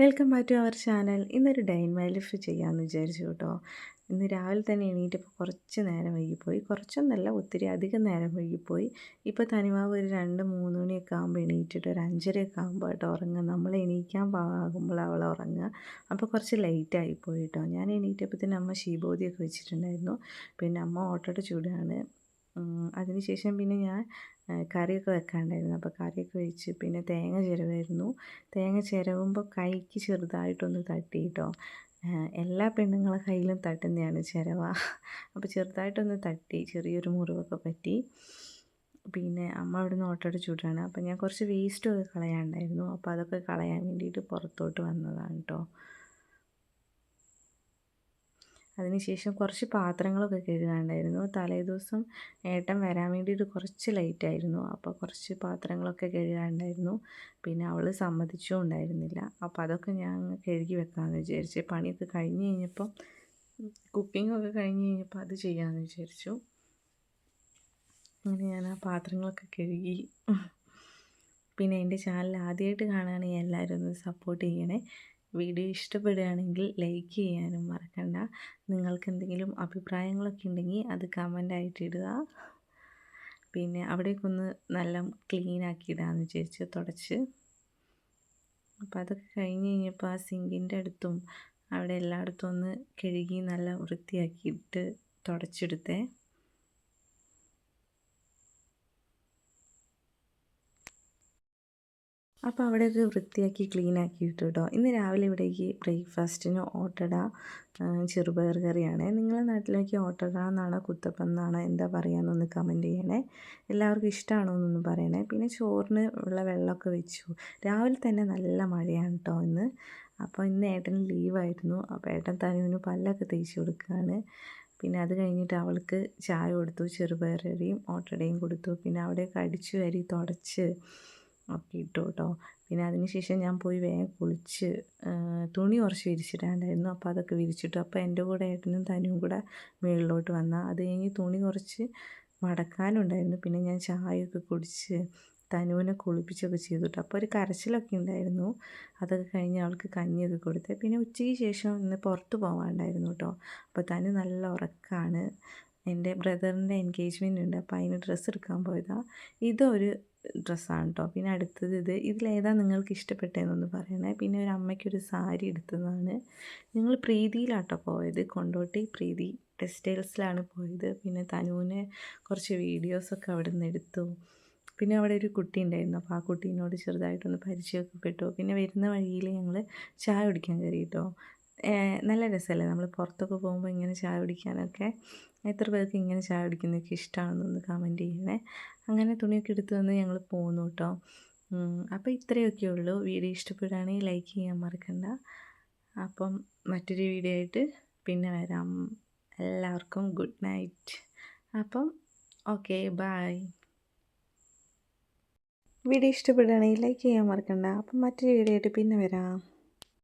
Welcome back to our channel. ഇന്നൊരു day in my life ചെയ്യാമെന്ന് വിചാരിച്ചു കേട്ടോ. ഇന്ന് രാവിലെ തന്നെ എണീറ്റപ്പോൾ കുറച്ച് നേരം വൈകിപ്പോയി. കുറച്ചൊന്നല്ല ഒത്തിരി അധികം നേരം വൈകിപ്പോയി. ഇപ്പോൾ തനിമാവ് ഒരു രണ്ട് മൂന്ന് മണിയൊക്കെ ആകുമ്പോൾ എണീറ്റിട്ട് ഒരു അഞ്ചരയൊക്കെ ആകുമ്പോൾ കേട്ടോ ഉറങ്ങുക. നമ്മൾ എണീക്കാൻ പാകുമ്പോൾ അവൾ ഉറങ്ങുക. അപ്പോൾ കുറച്ച് ലേറ്റായി പോയി കേട്ടോ. ഞാൻ എണീറ്റപ്പോൾ തന്നെ അമ്മ ശീബോധിയൊക്കെ വെച്ചിട്ടുണ്ടായിരുന്നു. പിന്നെ അമ്മ ഓട്ടോടെ ചൂടാണ് അതിനുശേഷം പിന്നെ ഞാൻ കറിയൊക്കെ വെക്കാണ്ടായിരുന്നു. അപ്പോൾ കറിയൊക്കെ വെച്ച് പിന്നെ തേങ്ങ ചിരവായിരുന്നു. തേങ്ങ ചിരവുമ്പോൾ കൈക്ക് ചെറുതായിട്ടൊന്ന് തട്ടി കേട്ടോ എല്ലാ പെണ്ണുങ്ങളെ കയ്യിലും തട്ടുന്നതാണ് ചിരവ. അപ്പോൾ ചെറുതായിട്ടൊന്ന് തട്ടി ചെറിയൊരു മുറിവൊക്കെ പറ്റി. പിന്നെ അമ്മ അവിടെ നിന്ന് ചൂടാണ്. അപ്പോൾ ഞാൻ കുറച്ച് വേസ്റ്റൊക്കെ കളയാണ്ടായിരുന്നു. അപ്പോൾ അതൊക്കെ കളയാൻ വേണ്ടിയിട്ട് പുറത്തോട്ട് വന്നതാണ് കേട്ടോ അതിനുശേഷം കുറച്ച് പാത്രങ്ങളൊക്കെ കഴുകാനുണ്ടായിരുന്നു. തലേദിവസം ഏട്ടൻ വരാൻ വേണ്ടിയിട്ട് കുറച്ച് ലേറ്റായിരുന്നു അപ്പോൾ കുറച്ച് പാത്രങ്ങളൊക്കെ കഴുകാനുണ്ടായിരുന്നു. പിന്നെ അവൾ സമ്മതിച്ചും ഉണ്ടായിരുന്നില്ല. അപ്പോൾ അതൊക്കെ ഞാൻ കഴുകി വെക്കാമെന്ന് വിചാരിച്ച്. പണിയൊക്കെ കഴിഞ്ഞ് കഴിഞ്ഞപ്പോൾ കുക്കിങ്ങൊക്കെ കഴിഞ്ഞ് കഴിഞ്ഞപ്പോൾ അത് ചെയ്യാമെന്ന് വിചാരിച്ചു. അങ്ങനെ ഞാൻ ആ പാത്രങ്ങളൊക്കെ കഴുകി. പിന്നെ എന്റെ ചാനൽ ആദ്യമായിട്ട് കാണുകയാണെങ്കിൽ എല്ലാവരും ഒന്ന് സപ്പോർട്ട് ചെയ്യണേ. വീഡിയോ ഇഷ്ടപ്പെടുകയാണെങ്കിൽ ലൈക്ക് ചെയ്യാനും മറക്കണ്ട. നിങ്ങൾക്ക് എന്തെങ്കിലും അഭിപ്രായങ്ങളൊക്കെ ഉണ്ടെങ്കിൽ അത് കമന്റായിട്ട് ഇടുക. പിന്നെ അവിടേക്ക് ഒന്ന് നല്ല ക്ലീൻ ആക്കി ഇടാമെന്ന് വിചാരിച്ച് തുടച്ച്. അപ്പോൾ അതൊക്കെ കഴിഞ്ഞ് കഴിഞ്ഞപ്പോൾ ആ സിങ്കിന്റെ അടുത്തും അവിടെ എല്ലായിടത്തും ഒന്ന് കഴുകി നല്ല വൃത്തിയാക്കിയിട്ട് തുടച്ചെടുത്തേ. അപ്പോൾ അവിടെയൊക്കെ വൃത്തിയാക്കി ക്ലീൻ ആക്കിയിട്ട് കേട്ടോ ഇന്ന് രാവിലെ ഇവിടേക്ക് ബ്രേക്ക്ഫാസ്റ്റിന് ഓട്ടട ചെറുപയർ കറിയാണ്. നിങ്ങളുടെ നാട്ടിലേക്ക് ഓട്ടട എന്നാണോ കുത്തപ്പം എന്താ പറയുകയെന്നൊന്ന് കമന്റ് ചെയ്യണേ. എല്ലാവർക്കും ഇഷ്ടമാണോ എന്നൊന്ന് പറയണേ. പിന്നെ ചോറിന് ഉള്ള വെള്ളമൊക്കെ വെച്ചു. രാവിലെ തന്നെ നല്ല മഴയാണ് കേട്ടോ ഇന്ന്. അപ്പോൾ ഇന്ന് ഏട്ടൻ ലീവായിരുന്നു അപ്പോൾ ഏട്ടൻ തനുവിന് പല്ലൊക്കെ തേച്ച് കൊടുക്കുകയാണ്. പിന്നെ അത് കഴിഞ്ഞിട്ട് അവൾക്ക് ചായ കൊടുത്തു ചെറുപയറരിയും ഓട്ടടയും കൊടുത്തു. പിന്നെ അവിടെയൊക്കെ അടിച്ചു വരി തുടച്ച് ഒക്കെ ഇട്ടു കേട്ടോ പിന്നെ അതിന് ശേഷം ഞാൻ പോയി വേഗം കുളിച്ച് തുണി കുറച്ച് വിരിച്ചിടാണ്ടായിരുന്നു അപ്പോൾ അതൊക്കെ വിരിച്ചിട്ടു. അപ്പോൾ എന്റെ കൂടെ ഏട്ടനും തനിയും കൂടെ മുകളിലോട്ട് വന്നാൽ അത് കഴിഞ്ഞ് തുണി കുറച്ച് മടക്കാനുണ്ടായിരുന്നു. പിന്നെ ഞാൻ ചായയൊക്കെ കുടിച്ച് തനുവിനെ കുളിപ്പിച്ചൊക്കെ ചെയ്തിട്ട് അപ്പോൾ ഒരു കരച്ചിലൊക്കെ ഉണ്ടായിരുന്നു. അതൊക്കെ കഴിഞ്ഞ് അവൾക്ക് കഞ്ഞിയൊക്കെ കൊടുത്ത്. പിന്നെ ഉച്ചയ്ക്ക് ശേഷം ഇന്ന് പുറത്ത് പോകാണ്ടായിരുന്നു കേട്ടോ അപ്പോൾ തനു നല്ല ഉറക്കമാണ് എന്റെ ബ്രദറിന്റെ എൻഗേജ്മെന്റ് ഉണ്ട് അപ്പോൾ അതിന് ഡ്രസ്സ് എടുക്കാൻ പോയതാണ് ഇതൊരു ഡ്രസ്സാണ് കേട്ടോ പിന്നെ അടുത്തത് ഇത്. ഇതിലേതാ നിങ്ങൾക്ക് ഇഷ്ടപ്പെട്ടതെന്നൊന്ന് പറയണേ. പിന്നെ ഒരു അമ്മയ്ക്കൊരു സാരി എടുത്തതാണ്. ഞങ്ങൾ പ്രീതിയിലാട്ടോ പോയത്. കൊണ്ടോട്ടി പ്രീതി ടെക്സ്റ്റൈൽസിലാണ് പോയത്. പിന്നെ തനുവിന് കുറച്ച് വീഡിയോസൊക്കെ അവിടെ നിന്ന് എടുത്തു. പിന്നെ അവിടെ ഒരു കുട്ടി ഉണ്ടായിരുന്നു. അപ്പോൾ ആ കുട്ടീനോട് ചെറുതായിട്ടൊന്ന് പരിചയമൊക്കെ പെട്ടു. പിന്നെ വരുന്ന വഴിയിൽ ഞങ്ങൾ ചായ കുടിക്കാൻ കയറി കേട്ടോ നല്ല രസമല്ലേ നമ്മൾ പുറത്തൊക്കെ പോകുമ്പോൾ ഇങ്ങനെ ചായ കുടിക്കാനൊക്കെ? എത്ര പേർക്ക് ഇങ്ങനെ ചായ കുടിക്കുന്നതൊക്കെ ഇഷ്ടമാണെന്നൊന്ന് കമന്റ് ചെയ്യണേ. അങ്ങനെ തുണിയൊക്കെ എടുത്തു വന്ന് ഞങ്ങൾ പോന്നു കേട്ടോ അപ്പോൾ ഇത്രയൊക്കെ ഉള്ളൂ. വീഡിയോ ഇഷ്ടപ്പെടുകയാണെങ്കിൽ ലൈക്ക് ചെയ്യാൻ മറക്കണ്ട. അപ്പം മറ്റൊരു വീഡിയോ ആയിട്ട് പിന്നെ വരാം. എല്ലാവർക്കും ഗുഡ് നൈറ്റ് അപ്പം ഓക്കെ ബായ് വീഡിയോ ഇഷ്ടപ്പെടുകയാണെങ്കിൽ ലൈക്ക് ചെയ്യാൻ മറക്കണ്ട. അപ്പം മറ്റൊരു വീഡിയോ ആയിട്ട് പിന്നെ വരാം.